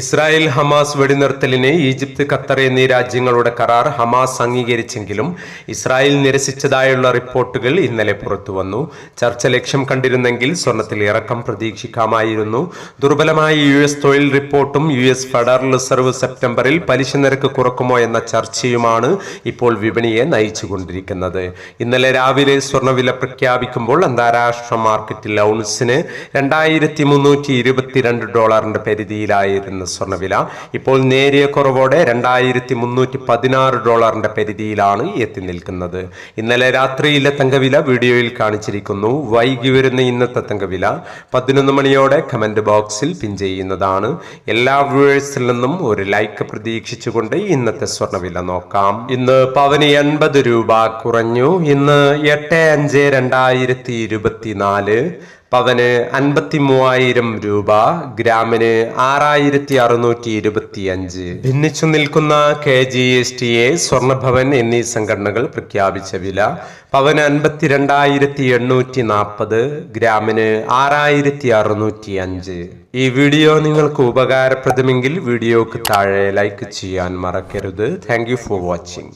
Israel Hamas വെടിനിർത്തലിന് Egypt Qatar എന്നീ രാജ്യങ്ങളുടെ കരാർ ഹമാസ് അംഗീകരിച്ചെങ്കിലും ഇസ്രായേൽ നിരസിച്ചതായുള്ള റിപ്പോർട്ടുകൾ ഇന്നലെ പുറത്തുവന്നു ചർച്ച ലക്ഷ്യം കണ്ടിരുന്നെങ്കിൽ സ്വർണത്തിൽ ഇറക്കം പ്രതീക്ഷിക്കാമായിരുന്നു. ദുർബലമായ യു എസ് തൊഴിൽ റിപ്പോർട്ടും യു എസ് ഫെഡറൽ റിസർവ് സെപ്റ്റംബറിൽ പലിശ നിരക്ക് കുറക്കുമോ എന്ന ചർച്ചയുമാണ് ഇപ്പോൾ വിപണിയെ നയിച്ചുകൊണ്ടിരിക്കുന്നത്. ഇന്നലെ രാവിലെ സ്വർണവില പ്രഖ്യാപിക്കുമ്പോൾ അന്താരാഷ്ട്ര മാർക്കറ്റിൽ ഔൺസിന് രണ്ടായിരത്തി മുന്നൂറ്റി ഇരുപത്തിരണ്ട് ഡോളറിന്റെ പരിധിയിലായിരുന്നു സ്വർണവില ഇപ്പോൾ നേരിയ കുറവോടെ രണ്ടായിരത്തി മുന്നൂറ്റി പതിനാറ് ഡോളറിന്റെ പരിധിയിലാണ് എത്തി നിൽക്കുന്നത്. ഇന്നലെ രാത്രിയിലെ തങ്കവില വീഡിയോയിൽ കാണിച്ചിരിക്കുന്നു. വൈകി വരുന്ന ഇന്നത്തെ തങ്കവില പതിനൊന്ന് മണിയോടെ കമന്റ് ബോക്സിൽ പിൻ ചെയ്യുന്നതാണ്. എല്ലാ വ്യൂവേഴ്സിൽ നിന്നും ഒരു ലൈക്ക് പ്രതീക്ഷിച്ചുകൊണ്ട് ഇന്നത്തെ സ്വർണവില നോക്കാം. ഇന്ന് പവന് എൺപത് രൂപ കുറഞ്ഞു. ഇന്ന് എട്ട് അഞ്ച് രണ്ടായിരത്തി ഇരുപത്തിനാല് പവന് അൻപത്തി മൂവായിരം രൂപ ഗ്രാമിന് ആറായിരത്തി അറുന്നൂറ്റി ഇരുപത്തി അഞ്ച് ഭിന്നിച്ചു നിൽക്കുന്ന K G S T A Swarnabhavan എന്നീ സംഘടനകൾ പ്രഖ്യാപിച്ച വില പവന് അൻപത്തിരണ്ടായിരത്തി എണ്ണൂറ്റി നാൽപ്പത് ഗ്രാമിന് ആറായിരത്തി അറുന്നൂറ്റി അഞ്ച് ഈ വീഡിയോ നിങ്ങൾക്ക് ഉപകാരപ്രദമെങ്കിൽ വീഡിയോക്ക് താഴെ ലൈക്ക് ചെയ്യാൻ മറക്കരുത്. Thank for watching.